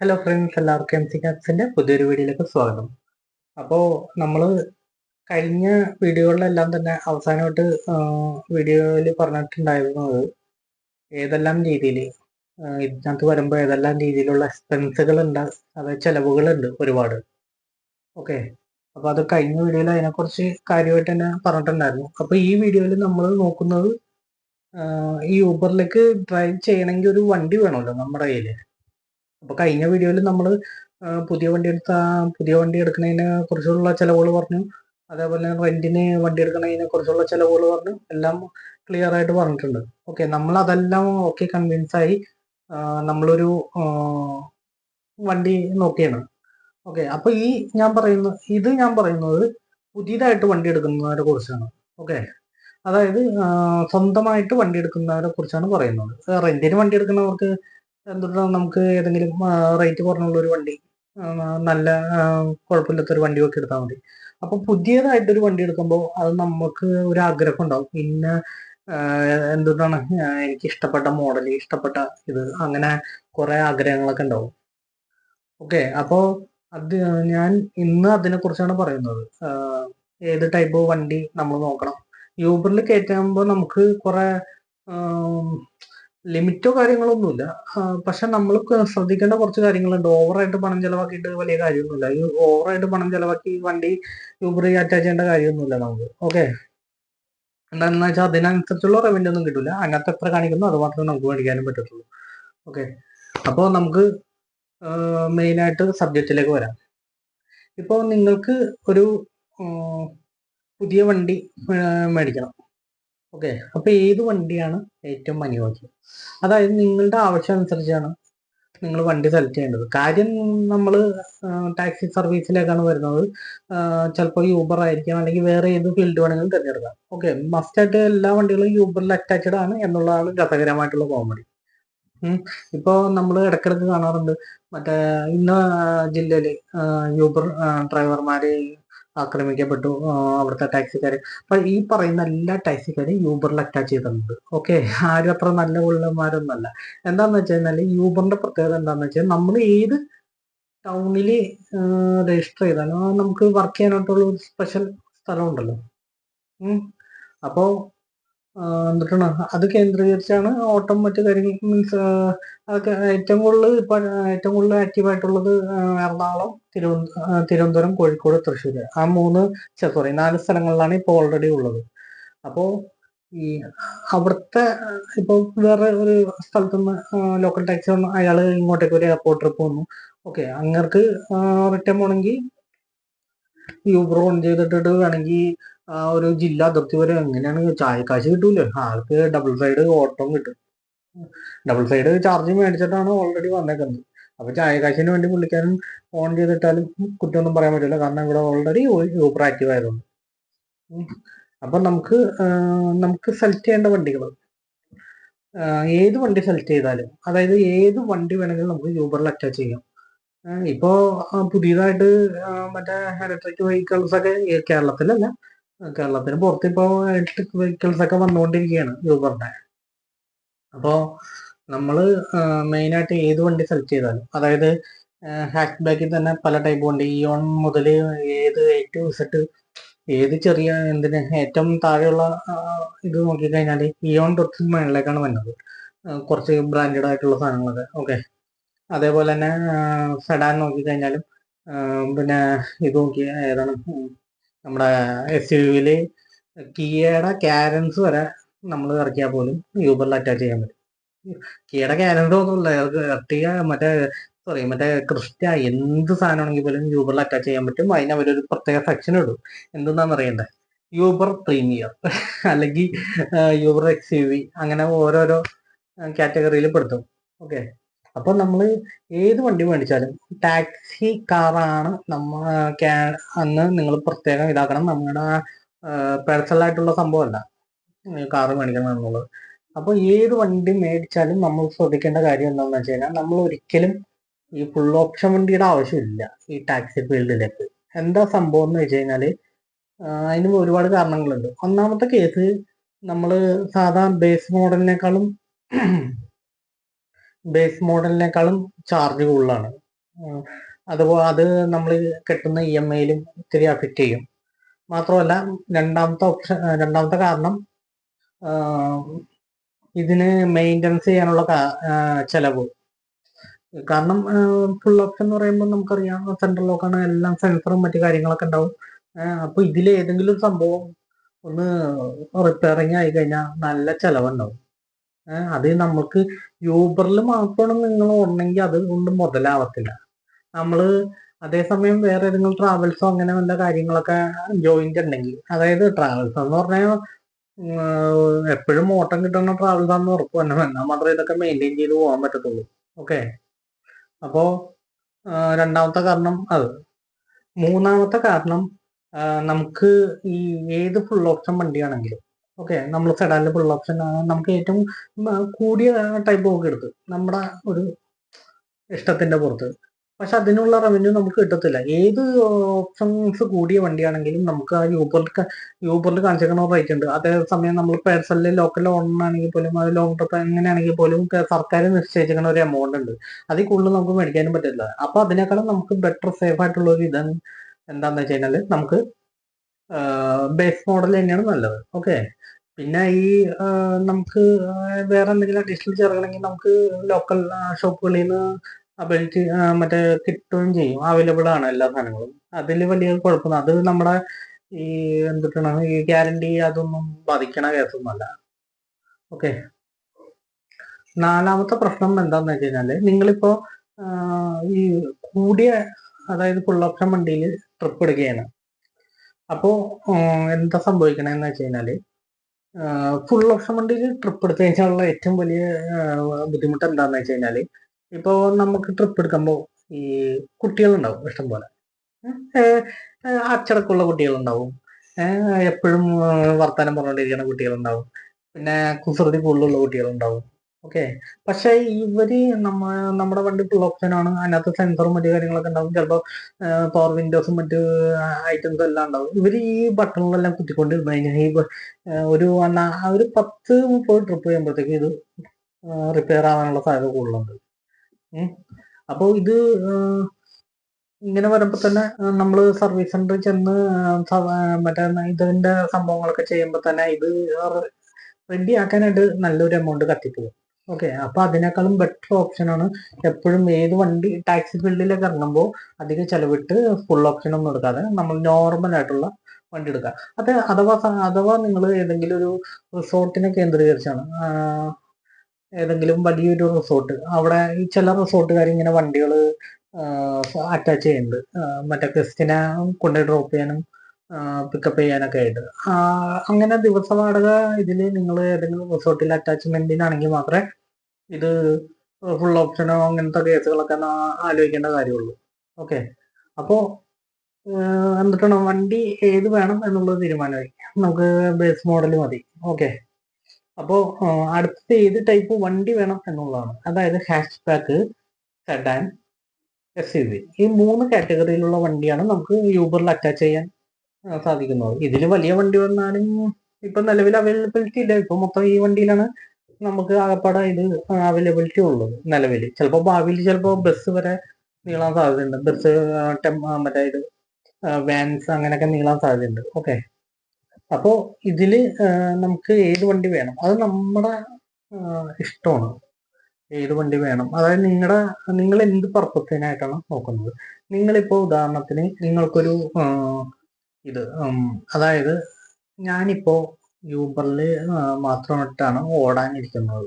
Hello friends എല്ലാവർക്കും M C കാപ്സിന്റെ പുതിയൊരു വീഡിയോയിലേക്ക് സ്വാഗതം. അപ്പോൾ നമ്മൾ കഴിഞ്ഞ വീഡിയോകളിലെല്ലാം തന്നെ അവസാനമായിട്ട് വീഡിയോയിൽ പറഞ്ഞിട്ടുണ്ടായിരുന്നത് ഏതെല്ലാം രീതിയിൽ ഇതിനകത്ത് വരുമ്പോൾ ഏതെല്ലാം രീതിയിലുള്ള എക്സ്പെൻസുകൾ ഉണ്ട് അതായത് ചെലവുകളുണ്ട് ഒരുപാട്. ഓക്കെ അപ്പോൾ അത് കഴിഞ്ഞ വീഡിയോയിൽ അതിനെക്കുറിച്ച് കാര്യമായിട്ട് തന്നെ പറഞ്ഞിട്ടുണ്ടായിരുന്നു. അപ്പോൾ ഈ വീഡിയോയിൽ നമ്മൾ നോക്കുന്നത് ഈ ഊബറിലേക്ക് ഡ്രൈവ് ചെയ്യണമെങ്കിൽ ഒരു വണ്ടി വേണമല്ലോ നമ്മുടെ കയ്യിൽ അപ്പൊ കഴിഞ്ഞ വീഡിയോയിൽ നമ്മൾ പുതിയ വണ്ടി എടുത്ത പുതിയ വണ്ടി എടുക്കുന്നതിനെ കുറിച്ചുള്ള ചെലവുകൾ പറഞ്ഞു. അതേപോലെ റെന്റിന് വണ്ടി എടുക്കുന്നതിനെ കുറിച്ചുള്ള ചെലവുകൾ പറഞ്ഞു. എല്ലാം ക്ലിയർ ആയിട്ട് പറഞ്ഞിട്ടുണ്ട്. ഓക്കെ നമ്മൾ അതെല്ലാം ഓക്കെ കൺവിൻസ് ആയി നമ്മളൊരു വണ്ടി നോക്കിയാണ്. ഓക്കെ അപ്പൊ ഈ ഞാൻ പറയുന്ന ഇത് ഞാൻ പറയുന്നത് പുതിയതായിട്ട് വണ്ടി എടുക്കുന്നവരെ കുറിച്ചാണ്. ഓക്കെ അതായത് സ്വന്തമായിട്ട് വണ്ടി എടുക്കുന്നവരെ കുറിച്ചാണ് പറയുന്നത്. റെന്റിന് വണ്ടി എടുക്കുന്നവർക്ക് എന്തുകൊണ്ടാണ് നമുക്ക് ഏതെങ്കിലും റേറ്റ് കുറഞ്ഞുള്ള ഒരു വണ്ടി നല്ല കുഴപ്പമില്ലാത്തൊരു കുഴപ്പമില്ലാത്ത ഒരു വണ്ടി ഒക്കെ എടുത്താൽ മതി. അപ്പൊ പുതിയതായിട്ടൊരു വണ്ടി എടുക്കുമ്പോൾ അത് നമുക്ക് ഒരു ആഗ്രഹം ഉണ്ടാവും. പിന്നെ എന്തുകൊണ്ടാണ് എനിക്ക് ഇഷ്ടപ്പെട്ട മോഡൽ ഇഷ്ടപ്പെട്ട ഇത് അങ്ങനെ കുറെ ആഗ്രഹങ്ങളൊക്കെ ഉണ്ടാവും. ഓക്കെ അപ്പോ അത് ഞാൻ ഇന്ന് അതിനെ കുറിച്ചാണ് പറയുന്നത് ഏത് ടൈപ്പ് വണ്ടി നമ്മൾ നോക്കണം. യൂബറിൽ കയറ്റുമ്പോൾ നമുക്ക് കുറെ ലിമിറ്റോ കാര്യങ്ങളൊന്നുമില്ല. പക്ഷെ നമ്മൾ ശ്രദ്ധിക്കേണ്ട കുറച്ച് കാര്യങ്ങളുണ്ട്. ഓവറായിട്ട് പണം ചെലവാക്കിയിട്ട് വലിയ കാര്യമൊന്നുമില്ല. ഈ ഓവറായിട്ട് പണം ചെലവാക്കി വണ്ടി യൂബർ അറ്റാച്ച് ചെയ്യേണ്ട കാര്യമൊന്നുമില്ല നമുക്ക്. ഓക്കെ എന്താണെന്ന് വെച്ചാൽ അതിനനുസരിച്ചുള്ള റവന്യൂ ഒന്നും കിട്ടില്ല അതിനകത്ത് എത്ര കാണിക്കുന്നു അത് മാത്രമേ നമുക്ക് മേടിക്കാനും പറ്റത്തുള്ളൂ. ഓക്കെ അപ്പോൾ നമുക്ക് മെയിനായിട്ട് സബ്ജക്റ്റിലേക്ക് വരാം. ഇപ്പോൾ നിങ്ങൾക്ക് ഒരു പുതിയ വണ്ടി മേടിക്കണം. ഓക്കെ അപ്പൊ ഏത് വണ്ടിയാണ് ഏറ്റവും അനുയോജ്യം? അതായത് നിങ്ങളുടെ ആവശ്യം അനുസരിച്ചാണ് നിങ്ങൾ വണ്ടി സെലക്ട് ചെയ്യേണ്ടത്. കാര്യം നമ്മൾ ടാക്സി സർവീസിലേക്കാണ് വരുന്നത്. ചിലപ്പോൾ യൂബർ ആയിരിക്കാം അല്ലെങ്കിൽ വേറെ ഏത് ഫീൽഡ് വേണമെങ്കിലും തിരഞ്ഞെടുക്കാം. ഓക്കെ മസ്റ്റായിട്ട് എല്ലാ വണ്ടികളും യൂബറിൽ അറ്റാച്ച്ഡ് ആണ് എന്നുള്ളതാണ് രസകരമായിട്ടുള്ള കോമഡി ഇപ്പോൾ നമ്മൾ ഇടയ്ക്കിടയ്ക്ക് കാണാറുണ്ട്. മറ്റേ ഇന്ന ജില്ലയിൽ യൂബർ ഡ്രൈവർമാര് ആക്രമിക്കപ്പെട്ടു അവിടുത്തെ ടാക്സിക്കാർ അപ്പൊ ഈ പറയുന്ന എല്ലാ ടാക്സിക്കാരും യൂബറിൽ അറ്റാച്ച് ചെയ്തിട്ടുണ്ട്. ഓക്കെ ആരും അത്ര നല്ല ഉള്ളമാരൊന്നല്ല എന്താന്ന് വെച്ച് കഴിഞ്ഞാൽ യൂബറിന്റെ പ്രത്യേകത എന്താന്ന് വെച്ചാൽ നമ്മൾ ഏത് ടൗണിൽ രജിസ്റ്റർ ചെയ്താലും നമുക്ക് വർക്ക് ചെയ്യാനായിട്ടുള്ള ഒരു സ്പെഷ്യൽ സ്ഥലമുണ്ടല്ലോ. ഉം. എന്നിട്ടാണ്. അത് കേന്ദ്രീകരിച്ചാണ് ഓട്ടം മറ്റു കാര്യങ്ങൾ മീൻസ് അതൊക്കെ ഏറ്റവും കൂടുതൽ ഇപ്പൊ ഏറ്റവും കൂടുതൽ ആക്റ്റീവായിട്ടുള്ളത് എറണാകുളം തിരുവനന്തപുരം കോഴിക്കോട് തൃശ്ശൂർ ആ മൂന്ന് സോറി നാല് സ്ഥലങ്ങളിലാണ് ഇപ്പോൾ ഓൾറെഡി ഉള്ളത്. അപ്പോൾ ഈ അവിടുത്തെ ഇപ്പോൾ വേറെ ഒരു സ്ഥലത്തുനിന്ന് ലോക്കൽ ടാക്സി വന്ന് അയാൾ ഇങ്ങോട്ടേക്ക് ഒരു എയർപോർട്ട് ട്രിപ്പ് വന്നു. ഓക്കെ അങ്ങർക്ക് റിട്ടേൺ പോകണമെങ്കിൽ യൂബർ ഓൺ ചെയ്തിട്ടിട്ട് വേണമെങ്കിൽ ഒരു ജില്ല അതിർത്തി വരെ എങ്ങനെയാണ് ചായക്കാശ് കിട്ടൂലേ? ആൾക്ക് ഡബിൾ സൈഡ് ഓട്ടം കിട്ടും. ഡബിൾ സൈഡ് ചാർജ് മേടിച്ചിട്ടാണ് ഓൾറെഡി വന്നേക്കുന്നത്. അപ്പൊ ചായക്കാശിന് വേണ്ടി പുള്ളിക്കാരൻ ഓൺ ചെയ്തിട്ടാലും കുറ്റമൊന്നും പറയാൻ പറ്റില്ല. കാരണം ഇവിടെ ഓൾറെഡി സൂപ്പർ ആക്റ്റീവ് ആയതുകൊണ്ട്. അപ്പൊ നമുക്ക് നമുക്ക് സെലക്ട് ചെയ്യേണ്ട വണ്ടികൾ ഏത് വണ്ടി സെലക്ട് ചെയ്താലും അതായത് ഏത് വണ്ടി വേണമെങ്കിലും നമുക്ക് യൂബറിൽ അറ്റാച്ച് ചെയ്യാം. ആ, ഇപ്പോ പുതിയതായിട്ട് ആ, മറ്റേ ഇലക്ട്രിക് വെഹിക്കിൾസ് ഒക്കെ കേരളത്തിലല്ല ആ, കേരളത്തിന് പുറത്ത് ഇപ്പോൾ ഇലക്ട്രിക് വെഹിക്കിൾസ് ഒക്കെ വന്നുകൊണ്ടിരിക്കുകയാണ് യൂബറിന്റെ അപ്പോൾ നമ്മൾ മെയിനായിട്ട് ഏത് വണ്ടി സെലക്ട് ചെയ്താലും അതായത് ഹാക്ക് ബാക്കിൽ തന്നെ പല ടൈപ്പ് വണ്ടി ഓൺ മുതൽ ഏത് ഏറ്റവും സെറ്റ് ഏത് ചെറിയ എന്തിന് ഏറ്റവും താഴെയുള്ള ഇത് നോക്കിക്കഴിഞ്ഞാൽ ഇയോൺ തൊട്ട് മേളിലേക്കാണ് വന്നത്. കുറച്ച് ബ്രാൻഡഡ് ആയിട്ടുള്ള സാധനങ്ങളൊക്കെ ഓക്കെ അതേപോലെ തന്നെ സെഡാൻ നോക്കിക്കഴിഞ്ഞാലും പിന്നെ ഇത് നോക്കി ഏതാണ് നമ്മുടെ എസ് യു വിയിൽ കിയയുടെ ക്യാരൻസ് വരെ നമ്മൾ ഇറക്കിയാൽ പോലും യൂബറിൽ അറ്റാച്ച് ചെയ്യാൻ പറ്റും. കിയയുടെ ക്യാരൻസ് ഒന്നുമില്ല ഇറക്കിയ മറ്റേ സോറി മറ്റേ ക്രിസ്റ്റ എന്ത് സാധനമാണെങ്കിൽ പോലും യൂബറിൽ അറ്റാച്ച് ചെയ്യാൻ പറ്റും. അതിന് അവരൊരു പ്രത്യേക സെക്ഷൻ ഇടും. എന്തെന്നാന്ന് അറിയണ്ടേ? യൂബർ പ്രീമിയർ അല്ലെങ്കിൽ യൂബർ എക്സ് യു വി അങ്ങനെ ഓരോരോ കാറ്റഗറിയിൽ പെടുത്തും. ഓക്കെ അപ്പൊ നമ്മൾ ഏത് വണ്ടി മേടിച്ചാലും ടാക്സി കാറാണ് നമ്മ അന്ന് നിങ്ങൾ പ്രത്യേകം ഇതാക്കണം. നമ്മുടെ പേഴ്സണൽ ആയിട്ടുള്ള സംഭവമല്ല. കാറ് മേടിക്കണം എന്നുള്ളത്. അപ്പൊ ഏത് വണ്ടി മേടിച്ചാലും നമ്മൾ ശ്രദ്ധിക്കേണ്ട കാര്യം എന്താണെന്ന് വെച്ച് കഴിഞ്ഞാൽ നമ്മൾ ഒരിക്കലും ഈ ഫുൾ ഓപ്ഷൻ വണ്ടിയുടെ ആവശ്യമില്ല ഈ ടാക്സി ഫീൽഡിലേക്ക്. എന്താ സംഭവം എന്ന് വെച്ച് കഴിഞ്ഞാൽ അതിന് ഒരുപാട് കാരണങ്ങളുണ്ട്. ഒന്നാമത്തെ കേസ് നമ്മൾ സാധാ ബേസ് മോഡലിനേക്കാളും ബേസ് മോഡലിനേക്കാളും ചാർജ് കൂടുതലാണ്. അതുപോലെ അത് നമ്മൾ കെട്ടുന്ന ഇ എം ഐയിലും ഇത്തിരി അഫക്റ്റ് ചെയ്യും. മാത്രമല്ല രണ്ടാമത്തെ ഓപ്ഷൻ രണ്ടാമത്തെ കാരണം ഇതിന് മെയിന്റനൻസ് ചെയ്യാനുള്ള ചിലവ്. കാരണം ഫുൾ ഓപ്ഷൻ എന്ന് പറയുമ്പോൾ നമുക്കറിയാം സെൻട്രൽ ലോക്കാണ് എല്ലാം സെൻസറും മറ്റു കാര്യങ്ങളൊക്കെ ഉണ്ടാവും. അപ്പോൾ ഇതിൽ ഏതെങ്കിലും സംഭവം ഒന്ന് റിപ്പയറിങ് ആയി കഴിഞ്ഞാൽ നല്ല ചെലവുണ്ടാവും. അത് നമുക്ക് യൂബറിൽ മാത്രമാണ് നിങ്ങൾ ഓടണമെങ്കിൽ അത് കൊണ്ട് മുതലാവത്തില്ല. നമ്മൾ അതേസമയം വേറെ ഏതെങ്കിലും ട്രാവൽസോ അങ്ങനെ വല്ല കാര്യങ്ങളൊക്കെ ജോയിന്റ് ഉണ്ടെങ്കിൽ അതായത് ട്രാവൽസ് എന്ന് പറഞ്ഞാൽ എപ്പോഴും ഓട്ടം കിട്ടുന്ന ട്രാവൽസ് ആണെന്ന് ഉറപ്പ് തന്നെ എന്നാൽ മാത്രമേ ഇതൊക്കെ മെയിന്റെയിൻ ചെയ്ത് പോകാൻ പറ്റത്തുള്ളൂ. ഓക്കെ അപ്പോ ആ, രണ്ടാമത്തെ കാരണം അത്. മൂന്നാമത്തെ കാരണം നമുക്ക് ഈ ഏത് ഫുൾ ഓപ്ഷൻ വണ്ടിയാണെങ്കിലും ഓക്കെ നമ്മൾ സെഡാനിൽ ഫുൾ ഓപ്ഷൻ നമുക്ക് ഏറ്റവും കൂടിയ ടൈപ്പ് ഒക്കെ എടുത്ത് നമ്മുടെ ഒരു ഇഷ്ടത്തിന്റെ പുറത്ത്. പക്ഷെ അതിനുള്ള റവന്യൂ നമുക്ക് കിട്ടത്തില്ല. ഏത് ഓപ്ഷൻസ് കൂടിയ വണ്ടിയാണെങ്കിലും നമുക്ക് ആ യൂബറിൽ യൂബറിൽ കാണിച്ചേക്കുന്ന റേറ്റ് ഉണ്ട്. അതേസമയം നമ്മൾ പേഴ്സണലി ലോക്കൽ ഓണാണെങ്കിൽ പോലും അത് ലോങ് ട്രിപ്പ് എങ്ങനെയാണെങ്കിൽ പോലും സർക്കാർ നിശ്ചയിച്ചിരിക്കുന്ന ഒരു എമൗണ്ട് ഉണ്ട്. അതിൽ കൂടുതൽ നമുക്ക് മേടിക്കാനും പറ്റില്ല അപ്പൊ അതിനേക്കാളും നമുക്ക് ബെറ്റർ സേഫ് ആയിട്ടുള്ള ഒരു ഇതാണ് എന്താണെന്ന് വെച്ച് കഴിഞ്ഞാൽ നമുക്ക് ബേസ് മോഡൽ തന്നെയാണ് നല്ലത്. ഓക്കെ പിന്നെ ഈ നമുക്ക് വേറെ എന്തെങ്കിലും അഡീഷണൽ ചേർക്കണമെങ്കിൽ നമുക്ക് ലോക്കൽ ഷോപ്പുകളിൽ നിന്ന് അബിലിറ്റി മറ്റേ കിട്ടുകയും ചെയ്യും. അവൈലബിൾ ആണ് എല്ലാ സാധനങ്ങളും. അതിൽ വലിയ കുഴപ്പമൊന്നും അത് നമ്മുടെ ഈ എന്തിട്ടാണ് ഈ ഗ്യാരണ്ടി അതൊന്നും ബാധിക്കണ കേസൊന്നുമല്ല ഓക്കെ നാലാമത്തെ പ്രശ്നം എന്താന്ന് വെച്ച് കഴിഞ്ഞാൽ നിങ്ങളിപ്പോ ഈ കൂടിയ അതായത് ഫുൾ ഓപ്ഷൻ വണ്ടിയിൽ ട്രിപ്പ് എടുക്കുകയാണ്. അപ്പോ എന്താ സംഭവിക്കണെന്ന് വെച്ച് കഴിഞ്ഞാൽ ഫുൾ ഓപ്ഷൻ വണ്ടിയിൽ ട്രിപ്പ് എടുത്തു കഴിഞ്ഞാലുള്ള ഏറ്റവും വലിയ ബുദ്ധിമുട്ട് എന്താണെന്ന് വെച്ച് കഴിഞ്ഞാൽ ഇപ്പോ നമുക്ക് ട്രിപ്പ് എടുക്കുമ്പോൾ ഈ കുട്ടികളുണ്ടാവും ഇഷ്ടംപോലെ. അച്ചടക്കമുള്ള കുട്ടികളുണ്ടാവും. എപ്പോഴും വർത്തമാനം പറഞ്ഞുകൊണ്ടിരിക്കുന്ന കുട്ടികളുണ്ടാവും. പിന്നെ കുസൃതി കൂടുതലുള്ള കുട്ടികളുണ്ടാവും. ഓക്കെ പക്ഷെ ഇവർ നമ്മ നമ്മുടെ വണ്ടി ഫുൾ ഓപ്ഷൻ ആണ്. അതിനകത്ത് സെൻസറും മറ്റു കാര്യങ്ങളൊക്കെ ഉണ്ടാവും. ചിലപ്പോൾ പവർ വിൻഡോസും മറ്റു ഐറ്റംസും എല്ലാം ഉണ്ടാവും. ഇവർ ഈ ബട്ടണുകളെല്ലാം കുത്തിക്കൊണ്ടിരുന്നു കഴിഞ്ഞാൽ ഈ ഒരു ഒരു പത്ത് മുപ്പത് ട്രിപ്പ് ചെയ്യുമ്പോഴത്തേക്ക് ഇത് റിപ്പയർ ആവാനുള്ള സാധ്യത കൂടുതലുണ്ട്. അപ്പോൾ ഇത് ഇങ്ങനെ വരുമ്പോ തന്നെ നമ്മൾ സർവീസ് സെന്ററിൽ ചെന്ന് മറ്റേ ഇതിന്റെ സംഭവങ്ങളൊക്കെ ചെയ്യുമ്പോൾ തന്നെ ഇത് റെഡി ആക്കാനായിട്ട് നല്ലൊരു എമൗണ്ട് കത്തിപ്പോകും ഓക്കെ അപ്പൊ അതിനേക്കാളും ബെറ്റർ ഓപ്ഷൻ ആണ് എപ്പോഴും ഏത് വണ്ടി ടാക്സി ഫീൽഡിലേക്ക് ഇറങ്ങുമ്പോൾ അധികം ചെലവിട്ട് ഫുൾ ഓപ്ഷൻ ഒന്നും എടുക്കാതെ നമ്മൾ നോർമൽ ആയിട്ടുള്ള വണ്ടി എടുക്കുക. അത് അഥവാ അഥവാ നിങ്ങൾ ഏതെങ്കിലും ഒരു റിസോർട്ടിനെ കേന്ദ്രീകരിച്ചാണ് ഏതെങ്കിലും വലിയൊരു റിസോർട്ട് അവിടെ ഈ ചില റിസോർട്ടുകാർ ഇങ്ങനെ വണ്ടികൾ അറ്റാച്ച് ചെയ്യുന്നുണ്ട്. മറ്റേ ക്രിസ്റ്റിനെ കൊണ്ടുപോയി ഡ്രോപ്പ് ചെയ്യാനും പിക്കപ്പ് ചെയ്യാനൊക്കെ ആയിട്ട്. അങ്ങനെ ദിവസ വാടക ഇതിൽ നിങ്ങൾ ഏതെങ്കിലും റിസോർട്ടിൽ അറ്റാച്ച്മെന്റിനാണെങ്കിൽ മാത്രമേ ഇത് ഫുൾ ഓപ്ഷനോ അങ്ങനത്തെ കേസുകളൊക്കെ ആലോചിക്കേണ്ട കാര്യമുള്ളൂ. ഓക്കെ അപ്പോ എന്നിട്ടാണ് വണ്ടി ഏത് വേണം എന്നുള്ളത് തീരുമാനമായി നമുക്ക് ബേസ് മോഡൽ മതി. ഓക്കെ അപ്പോ അടുത്ത ഏത് ടൈപ്പ് വണ്ടി വേണം എന്നുള്ളതാണ്. അതായത് hatchback sedan S U V ഈ മൂന്ന് കാറ്റഗറിയിലുള്ള വണ്ടിയാണ് നമുക്ക് യൂബറിൽ അറ്റാച്ച് ചെയ്യാൻ സാധിക്കുന്നത് ഇതിൽ വലിയ വണ്ടി വന്നാലും ഇപ്പൊ നിലവിൽ അവൈലബിലിറ്റി ഇല്ല. ഇപ്പൊ മൊത്തം ഈ വണ്ടിയിലാണ് നമുക്ക് ആകപ്പാടെ ഇത് അവൈലബിലിറ്റി ഉള്ളത് നിലവിൽ. ചിലപ്പോൾ ഭാവിയിൽ ചിലപ്പോൾ ബസ് വരെ നീളാൻ സാധ്യതയുണ്ട്. ബസ് മറ്റേ ഇത് വാൻസ് അങ്ങനെയൊക്കെ നീളാൻ സാധ്യതയുണ്ട്. ഓക്കെ അപ്പോ ഇതിൽ നമുക്ക് ഏത് വണ്ടി വേണം? അത് നമ്മുടെ ഇഷ്ടമാണ്. ഏത് വണ്ടി വേണം? അതായത് നിങ്ങളുടെ നിങ്ങൾ എന്ത് പർപ്പസിനായിട്ടാണ് നോക്കുന്നത്? നിങ്ങളിപ്പോ ഉദാഹരണത്തിന് നിങ്ങൾക്കൊരു ഇത് അതായത് ഞാനിപ്പോ യൂബറിൽ മാത്രമായിട്ടാണ് ഓടാനിരിക്കുന്നത്.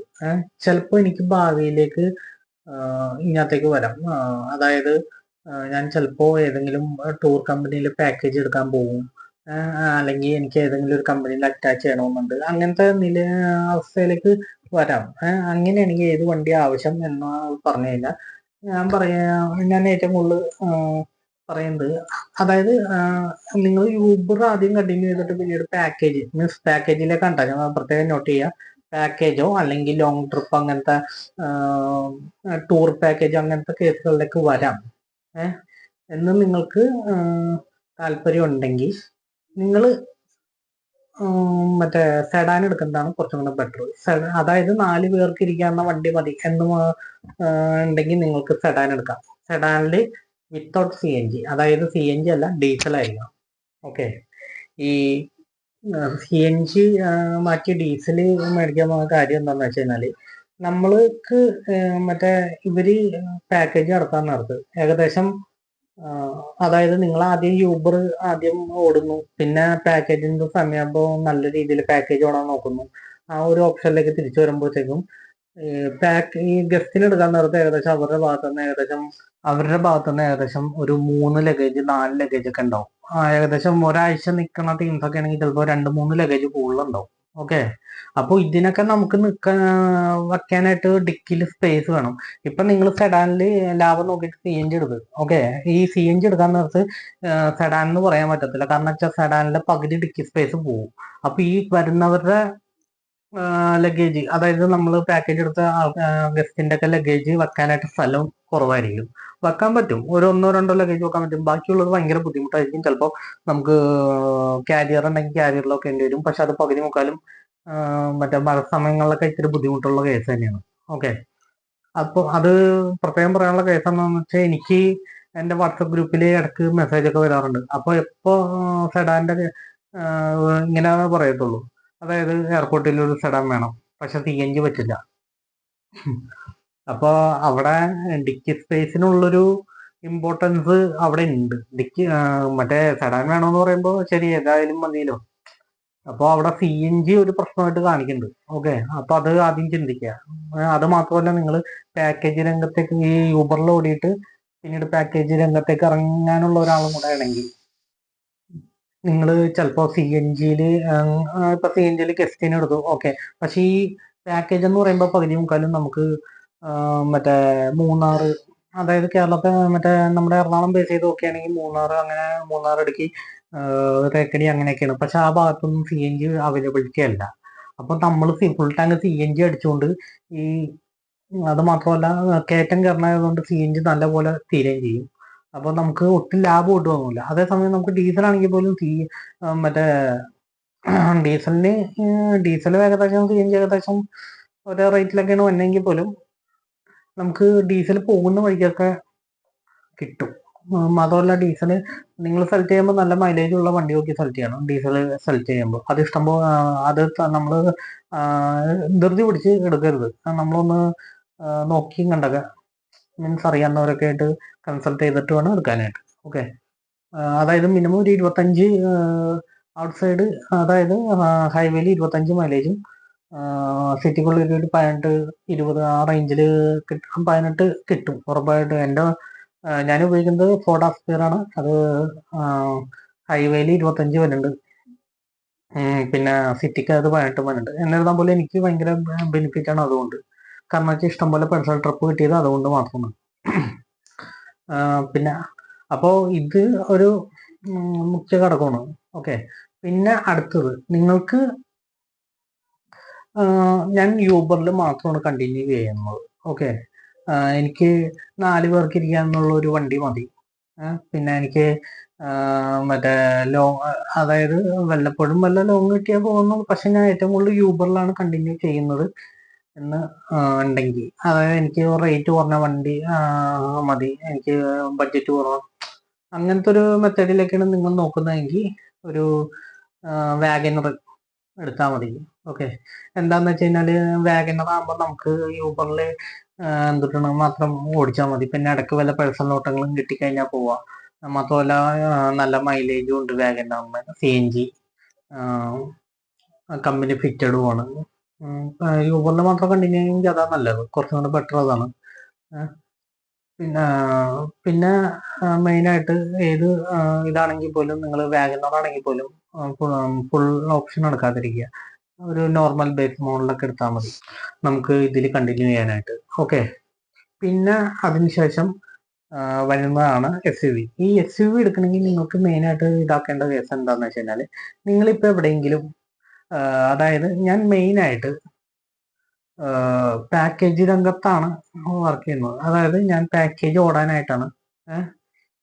ചിലപ്പോൾ എനിക്ക് ഭാവിയിലേക്ക് ആ, ഇങ്ങനത്തേക്ക് വരാം. അതായത് ഞാൻ ചിലപ്പോൾ ഏതെങ്കിലും ടൂർ കമ്പനിയിൽ പാക്കേജ് എടുക്കാൻ പോകും അല്ലെങ്കിൽ എനിക്ക് ഏതെങ്കിലും ഒരു കമ്പനിയിൽ അറ്റാച്ച് ചെയ്യണമെന്നുണ്ട്. അങ്ങനത്തെ നില അവസ്ഥയിലേക്ക് വരാം. അങ്ങനെ എനിക്ക് ഏത് വണ്ടി ആവശ്യം എന്ന് പറഞ്ഞു കഴിഞ്ഞാൽ ഞാൻ പറയാ ഞാൻ ഏറ്റവും കൂടുതൽ പറയുന്നത്. അതായത് നിങ്ങൾ യൂബർ ആദ്യം കണ്ടിന്യൂ ചെയ്തിട്ട് പിന്നീട് പാക്കേജ് മീൻസ് പാക്കേജിലേക്ക് കണ്ടാൽ ഞാൻ പ്രത്യേകം നോട്ട് ചെയ്യുക പാക്കേജോ അല്ലെങ്കിൽ ലോങ് ട്രിപ്പ് അങ്ങനത്തെ ടൂർ പാക്കേജ് അങ്ങനത്തെ കേസുകളിലേക്ക് വരാം. ഏഹ് എന്ന് നിങ്ങൾക്ക് താല്പര്യം ഉണ്ടെങ്കിൽ നിങ്ങൾ മറ്റേ സെഡാൻ എടുക്കുന്നതാണ് കുറച്ചും കൂടെ ബെറ്റർ അതായത് നാല് പേർക്ക് ഇരിക്കാവുന്ന വണ്ടി മതി എന്ന് ഉണ്ടെങ്കിൽ നിങ്ങൾക്ക് സെഡാൻ എടുക്കാം. സെഡാനിൽ വിത്തൗട്ട് സി എൻ ജി അതായത് സി എൻ ജി അല്ല ഡീസൽ ആയിരിക്കണം. ഓക്കെ ഈ സി എൻ ജി മാറ്റി ഡീസൽ മേടിക്കാൻ പോകുന്ന കാര്യം എന്താണെന്ന് വെച്ച് കഴിഞ്ഞാൽ നമ്മൾക്ക് മറ്റേ ഇവർ പാക്കേജ് നടത്താൻ നടത്ത് ഏകദേശം അതായത് നിങ്ങൾ ആദ്യം യൂബർ ആദ്യം ഓടുന്നു പിന്നെ പാക്കേജിന്റെ സമയമാകുമ്പോൾ നല്ല രീതിയിൽ പാക്കേജ് ഓടാൻ നോക്കുന്നു. ആ ഒരു ഓപ്ഷനിലേക്ക് തിരിച്ചു വരുമ്പോഴത്തേക്കും പാക്ക് ഈ ഗസ്റ്റിന് എടുക്കാൻ നേരത്തെ ഏകദേശം അവരുടെ ഭാഗത്തുനിന്ന് ഏകദേശം അവരുടെ ഭാഗത്തുനിന്ന് ഏകദേശം ഒരു മൂന്ന് ലഗേജ് നാല് ലഗേജ് ഒക്കെ ഉണ്ടാവും. ഏകദേശം ഒരാഴ്ച നിൽക്കുന്ന ടീംസ് ഒക്കെ ആണെങ്കിൽ ചിലപ്പോൾ രണ്ട് മൂന്ന് ലഗേജ് കൂടുതലുണ്ടാവും ഓക്കെ അപ്പോൾ ഇതിനൊക്കെ നമുക്ക് നിൽക്കാൻ വെക്കാനായിട്ട് ഡിക്കിൽ സ്പേസ് വേണം. ഇപ്പൊ നിങ്ങൾ സെഡാനിൽ ലാഭം നോക്കിയിട്ട് സി എൻ ജി എടുത്ത് ഓക്കെ ഈ സി എൻ ജി എടുക്കാൻ നേരത്ത് സെഡാൻ എന്ന് പറയാൻ പറ്റത്തില്ല. കാരണം വെച്ചാൽ സെഡാനിലെ പകുതി ഡിക്കി സ്പേസ് പോകും. അപ്പൊ ഈ വരുന്നവരുടെ ലഗേജ് അതായത് നമ്മൾ പാക്കേജ് എടുത്ത ഗസ്റ്റിന്റെ ഒക്കെ ലഗേജ് വെക്കാനായിട്ട് സ്ഥലം കുറവായിരിക്കും. വെക്കാൻ പറ്റും. ഒരു ഒന്നോ രണ്ടോ ലഗേജ് വെക്കാൻ പറ്റും. ബാക്കിയുള്ളത് ഭയങ്കര ബുദ്ധിമുട്ടായിരിക്കും. ചിലപ്പോൾ നമുക്ക് കാരിയർ ഉണ്ടെങ്കിൽ ക്യാരിയറിലൊക്കെ വേണ്ടി വരും പക്ഷെ അത് പകുതി മുക്കാലും മറ്റേ മഴ സമയങ്ങളിലൊക്കെ ഇച്ചിരി ബുദ്ധിമുട്ടുള്ള കേസ് തന്നെയാണ്. ഓക്കെ അപ്പോൾ അത് പ്രത്യേകം പറയാനുള്ള കേസ് എന്താണെന്ന് വെച്ചാൽ എനിക്ക് എന്റെ വാട്സപ്പ് ഗ്രൂപ്പിൽ ഇടയ്ക്ക് മെസ്സേജ് ഒക്കെ വരാറുണ്ട്. അപ്പോൾ എപ്പോൾ സെഡാന്റെ ഇങ്ങനെ പറയത്തുള്ളൂ. അതായത് എയർപോർട്ടിൽ ഒരു സ്ഥലം വേണം. പക്ഷെ സി എൻ ജി പറ്റില്ല. അപ്പോൾ അവിടെ ഡിക്കി സ്പേസിനുള്ളൊരു ഇമ്പോർട്ടൻസ് അവിടെ ഉണ്ട്. ഡിക്കി മറ്റേ സെഡാൻ വേണമെന്ന് പറയുമ്പോൾ ശരി ഏതായാലും മതിയല്ലോ. അപ്പോൾ അവിടെ സി എൻ ജി ഒരു പ്രശ്നമായിട്ട് കാണിക്കുന്നുണ്ട്. ഓക്കെ അപ്പൊ അത് ആദ്യം ചിന്തിക്കുക. അത് മാത്രമല്ല നിങ്ങൾ പാക്കേജ് രംഗത്തേക്ക് ഈ യൂബറിൽ ഓടിയിട്ട് പിന്നീട് പാക്കേജ് രംഗത്തേക്ക് ഇറങ്ങാനുള്ള ഒരാളും കൂടെ ആണെങ്കിൽ നിങ്ങൾ ചിലപ്പോൾ സി എൻ ജിയിൽ ഇപ്പൊ സി എൻ ജിയിൽ കെസ്റ്റിന് എടുത്തു ഓക്കെ പക്ഷെ ഈ പാക്കേജ് എന്ന് പറയുമ്പോൾ പകുതി മുക്കാലും നമുക്ക് മറ്റേ മൂന്നാർ അതായത് കേരളത്തെ മറ്റേ നമ്മുടെ എറണാകുളം ബേസ് ചെയ്ത് നോക്കുകയാണെങ്കിൽ മൂന്നാർ അങ്ങനെ മൂന്നാർ ഇടുക്കി തേക്കടി അങ്ങനെയൊക്കെയാണ്. പക്ഷെ ആ ഭാഗത്തൊന്നും സി എൻ ജി അവൈലബിലിറ്റി അല്ല. അപ്പൊ നമ്മൾ full tank C N G അടിച്ചുകൊണ്ട് ഈ അത് മാത്രമല്ല കയറ്റം കയറണായതുകൊണ്ട് സി എൻ ജി നല്ലപോലെ തീരുകയും ചെയ്യും. അപ്പൊ നമുക്ക് ഒട്ടും ലാഭം ഒട്ടും തോന്നില്ല അതേസമയം നമുക്ക് ഡീസൽ ആണെങ്കിൽ പോലും സി മറ്റേ ഡീസലിന് ഡീസൽ ഏകദേശം സി എൻ ജി ഏകദേശം ഒരേ റേറ്റിലൊക്കെയാണ് വന്നെങ്കിൽ പോലും നമുക്ക് ഡീസൽ പോകുന്ന വഴിക്കൊക്കെ കിട്ടും. മാത്രമല്ല ഡീസൽ നിങ്ങൾ സെലക്ട് ചെയ്യുമ്പോൾ നല്ല മൈലേജ് ഉള്ള വണ്ടി നോക്കി സെലക്ട് ചെയ്യണം. ഡീസൽ സെലക്ട് ചെയ്യുമ്പോൾ. അത് ഇഷ്ടംപോലെ അത് നമ്മൾ ധൃതി പിടിച്ച് എടുക്കരുത്. അത് നമ്മളൊന്ന് നോക്കിയും കണ്ടൊക്കെ മീൻസ് അറിയാവുന്നവരൊക്കെ ആയിട്ട് കൺസൾട്ട് ചെയ്തിട്ട് വേണം എടുക്കാനായിട്ട്. ഓക്കെ അതായത് മിനിമം ഒരു ഇരുപത്തഞ്ച് ഔട്ട്സൈഡ് അതായത് ഹൈവേയിൽ ഇരുപത്തഞ്ച് മൈലേജും സിറ്റിക്കുള്ളിൽ ഒരു പതിനെട്ട് ഇരുപത് ആ റേഞ്ചിൽ കിട്ടും പതിനെട്ട് കിട്ടും. ഉറപ്പായിട്ട് എന്റെ ഞാൻ ഉപയോഗിക്കുന്നത് ഫോർഡ് ആണ്. അത് ഹൈവേയിൽ ഇരുപത്തഞ്ച് വരുന്നുണ്ട്. പിന്നെ സിറ്റിക്ക് അത് പതിനെട്ട് പതിനെട്ട്. എന്നിരുന്നാൽ പോലും എനിക്ക് ഭയങ്കര ബെനിഫിറ്റ് ആണ് അതുകൊണ്ട്. കാരണം വെച്ചാൽ ഇഷ്ടംപോലെ പെൻസിൽ ട്രിപ്പ് കിട്ടിയത് അതുകൊണ്ട് മാത്രമാണ്. പിന്നെ അപ്പോൾ ഇത് ഒരു മുഖ്യ ഘടകമാണ്. ഓക്കെ പിന്നെ അടുത്തത് നിങ്ങൾക്ക് ഞാൻ യൂബറിൽ മാത്രമാണ് കണ്ടിന്യൂ ചെയ്യുന്നത്. ഓക്കെ എനിക്ക് നാല് പേർക്ക് ഇരിക്കാനുള്ള ഒരു വണ്ടി മതി. പിന്നെ എനിക്ക് മറ്റേ ലോങ് അതായത് വല്ലപ്പോഴും വല്ല ലോങ് കിട്ടിയാൽ പോകുന്നു. പക്ഷെ ഞാൻ ഏറ്റവും കൂടുതൽ യൂബറിലാണ് കണ്ടിന്യൂ ചെയ്യുന്നത്. എന്ന് ഉണ്ടെങ്കിൽ. അതായത് എനിക്ക് റേറ്റ് കുറഞ്ഞ വണ്ടി മതി. എനിക്ക് ബഡ്ജറ്റ് കുറവ്. അങ്ങനത്തെ ഒരു മെത്തേഡിലേക്കാണ് നിങ്ങൾ നോക്കുന്നതെങ്കിൽ ഒരു വാഗനർ എടുത്താൽ മതി. ഓക്കെ എന്താന്ന് വെച്ച് കഴിഞ്ഞാൽ വാഗനർ ആകുമ്പോൾ നമുക്ക് യൂബറിൽ എന്തിട്ടാണ് മാത്രം ഓടിച്ചാൽ മതി. പിന്നെ ഇടയ്ക്ക് വല്ല പേഴ്സണൽ ഓട്ടങ്ങളും കിട്ടിക്കഴിഞ്ഞാൽ പോവാം. മാത്രമല്ല നല്ല മൈലേജും ഉണ്ട് വാഗനറിന് സി എൻ ജി കമ്പനി ഫിറ്റഡും ആണ്. യൂബറിൽ മാത്രം കണ്ടിന്യൂ ചെയ്യുമെങ്കിൽ നല്ലത്. കുറച്ചും കൂടെ ബെറ്റർ അതാണ്. പിന്നെ പിന്നെ മെയിനായിട്ട് ഏത് ഇതാണെങ്കിൽ പോലും നിങ്ങൾ വാഗനറാണെങ്കിൽ പോലും ഫുൾ ഓപ്ഷൻ എടുക്കാതിരിക്കുക. ഒരു നോർമൽ ബേസ് മോഡലൊക്കെ എടുത്താൽ മതി. നമുക്ക് ഇതിൽ കണ്ടിന്യൂ ചെയ്യാനായിട്ട്. ഓക്കെ പിന്നെ അതിനുശേഷം വരുന്നതാണ് എസ് യു വി ഈ എസ് യു വി എടുക്കണമെങ്കിൽ നിങ്ങൾക്ക് മെയിനായിട്ട് ഇതാക്കേണ്ട കേസ് എന്താണെന്ന് വെച്ച് കഴിഞ്ഞാൽ നിങ്ങളിപ്പോൾ എവിടെയെങ്കിലും അതായത് ഞാൻ മെയിനായിട്ട് പാക്കേജ് രംഗത്താണ് വർക്ക് ചെയ്യുന്നത്. അതായത് ഞാൻ പാക്കേജ് ഓടാനായിട്ടാണ്.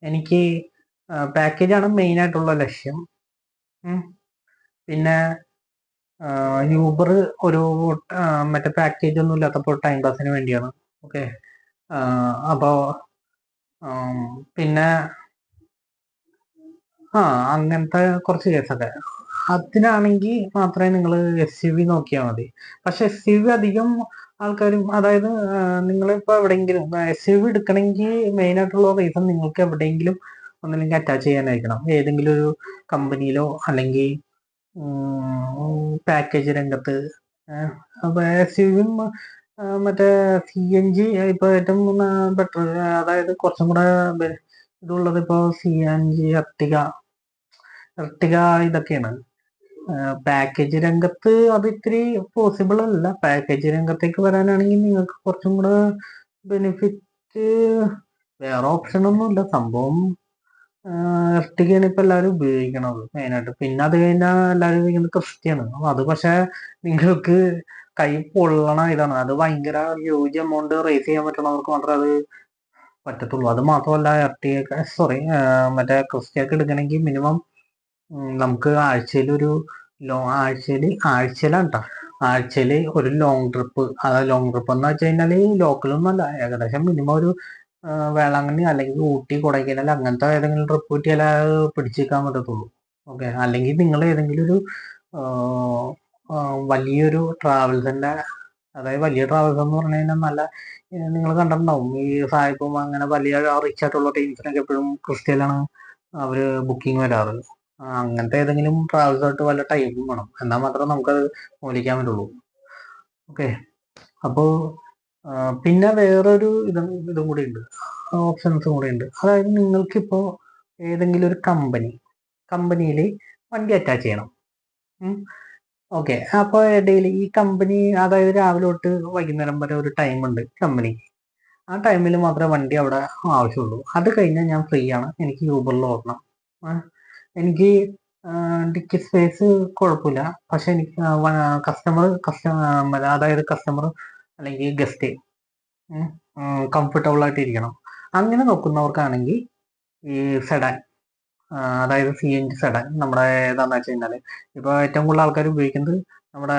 എനിക്ക് പാക്കേജാണ് മെയിൻ ആയിട്ടുള്ള ലക്ഷ്യം. പിന്നെ യൂബർ ഒരു മറ്റേ പാക്കേജ് ഒന്നും ഇല്ലാത്തപ്പോൾ ടൈം പാസിന് വേണ്ടിയാണ്. ഓക്കെ. അപ്പോൾ പിന്നെ ആ അങ്ങനത്തെ കുറച്ച് കേസൊക്കെ അതിനാണെങ്കിൽ മാത്രമേ നിങ്ങൾ എസ് യു വി നോക്കിയാൽ മതി. പക്ഷെ എസ് യു വി അധികം ആൾക്കാരും അതായത് നിങ്ങളിപ്പോൾ എവിടെയെങ്കിലും എസ് യു വി എടുക്കണമെങ്കിൽ മെയിൻ ആയിട്ടുള്ള റീസൺ നിങ്ങൾക്ക് എവിടെയെങ്കിലും ഒന്നില്ലെങ്കിൽ അറ്റാച്ച് ചെയ്യാനായിരിക്കണം. ഏതെങ്കിലും ഒരു കമ്പനിയിലോ അല്ലെങ്കിൽ പാക്കേജ് രംഗത്ത് അപ്പോൾ എസ് യു വിയും മറ്റേ സി എൻ ജി ഇപ്പോൾ ഏറ്റവും ബെറ്റർ അതായത് കുറച്ചും കൂടെ ഇതുള്ളത് ഇപ്പോൾ C N G Ertiga Ertiga ഇതൊക്കെയാണ്. പാക്കേജ് രംഗത്ത് അത് ഇത്തിരി പോസിബിൾ അല്ല. പാക്കേജ് രംഗത്തേക്ക് വരാനാണെങ്കിൽ നിങ്ങൾക്ക് കുറച്ചും കൂടെ ബെനിഫിറ്റ് വേറെ ഓപ്ഷൻ ഒന്നുമില്ല. സംഭവം എർട്ടികയാണ് ഇപ്പൊ എല്ലാവരും ഉപയോഗിക്കണത്. മെയിനായിട്ട് പിന്നെ അത് കഴിഞ്ഞാൽ എല്ലാവരും ഉപയോഗിക്കുന്നത് ക്രിസ്റ്റിയാണ് അത് പക്ഷെ നിങ്ങൾക്ക് കൈ പൊള്ളണ ഇതാണ്. അത് ഭയങ്കര ഹ്യൂജ് എമൗണ്ട് റേസ് ചെയ്യാൻ പറ്റണവർക്ക് മാത്രമേ അത് പറ്റത്തുള്ളൂ. അത് മാത്രമല്ല എർട്ടിക സോറി മറ്റേ ക്രിസ്റ്റിയൊക്കെ എടുക്കണമെങ്കിൽ മിനിമം നമുക്ക് ആഴ്ചയിൽ ഒരു ലോ ആഴ്ചയിൽ ആഴ്ചയിലാണ് കേട്ടോ ആഴ്ചയിൽ ഒരു ലോങ് ട്രിപ്പ് അതായത് ലോങ് ട്രിപ്പ് എന്ന് വെച്ച് കഴിഞ്ഞാൽ ലോക്കലൊന്നും അല്ല. ഏകദേശം മിനിമം ഒരു വേളാങ്കണ്ണി അല്ലെങ്കിൽ ഊട്ടി കൊടൈക്കനാൽ അങ്ങനത്തെ ഏതെങ്കിലും ട്രിപ്പ് കിട്ടിയാൽ പിടിച്ചേക്കാൻ പറ്റത്തുള്ളൂ. ഓക്കെ അല്ലെങ്കിൽ നിങ്ങൾ ഏതെങ്കിലും ഒരു വലിയൊരു ട്രാവൽസിന്റെ അതായത് വലിയ ട്രാവൽസ് എന്ന് പറഞ്ഞു കഴിഞ്ഞാൽ നല്ല നിങ്ങൾ കണ്ടിട്ടുണ്ടാവും. ഈ സായിപ്പും അങ്ങനെ വലിയ റിച്ച് ആയിട്ടുള്ള ടീംസിനൊക്കെ എപ്പോഴും ക്രിസ്ത്യയിലാണ് അവർ ബുക്കിംഗ് വരാറ്. അങ്ങനത്തെ ഏതെങ്കിലും ട്രാവൽസായിട്ട് വല്ല ടൈപ്പും വേണം. എന്നാൽ മാത്രമേ നമുക്കത് മൂലിക്കാൻ പറ്റുള്ളൂ. ഓക്കെ അപ്പോൾ പിന്നെ വേറൊരു ഇതും ഇതും കൂടി ഉണ്ട്. ഓപ്ഷൻസും കൂടി ഉണ്ട്. അതായത് നിങ്ങൾക്കിപ്പോൾ ഏതെങ്കിലും ഒരു കമ്പനി കമ്പനിയിൽ വണ്ടി അറ്റാച്ച് ചെയ്യണം. ഓക്കെ അപ്പോൾ ഡെയിലി ഈ കമ്പനി അതായത് രാവിലെ തൊട്ട് വൈകുന്നേരം വരെ ഒരു ടൈം ഉണ്ട് കമ്പനിക്ക് ആ ടൈമിൽ മാത്രമേ വണ്ടി അവിടെ ആവശ്യമുള്ളൂ. അത് കഴിഞ്ഞാൽ ഞാൻ ഫ്രീ ആണ്. എനിക്ക് യൂബറിൽ ഓടണം. എനിക്ക് ഡിക്കി സ്പേസ് കുഴപ്പമില്ല പക്ഷെ എനിക്ക് കസ്റ്റമർ കസ്റ്റമർ അതായത് കസ്റ്റമർ അല്ലെങ്കിൽ ഗസ്റ്റ് കംഫർട്ടബിൾ ആയിട്ട് ഇരിക്കണം. അങ്ങനെ നോക്കുന്നവർക്കാണെങ്കിൽ ഈ സെഡാൻ അതായത് സി എൻ ജി സെഡാൻ നമ്മുടെ ഏതാന്ന് വെച്ച് കഴിഞ്ഞാൽ ഇപ്പോൾ ഏറ്റവും കൂടുതൽ ആൾക്കാർ ഉപയോഗിക്കുന്നത് നമ്മുടെ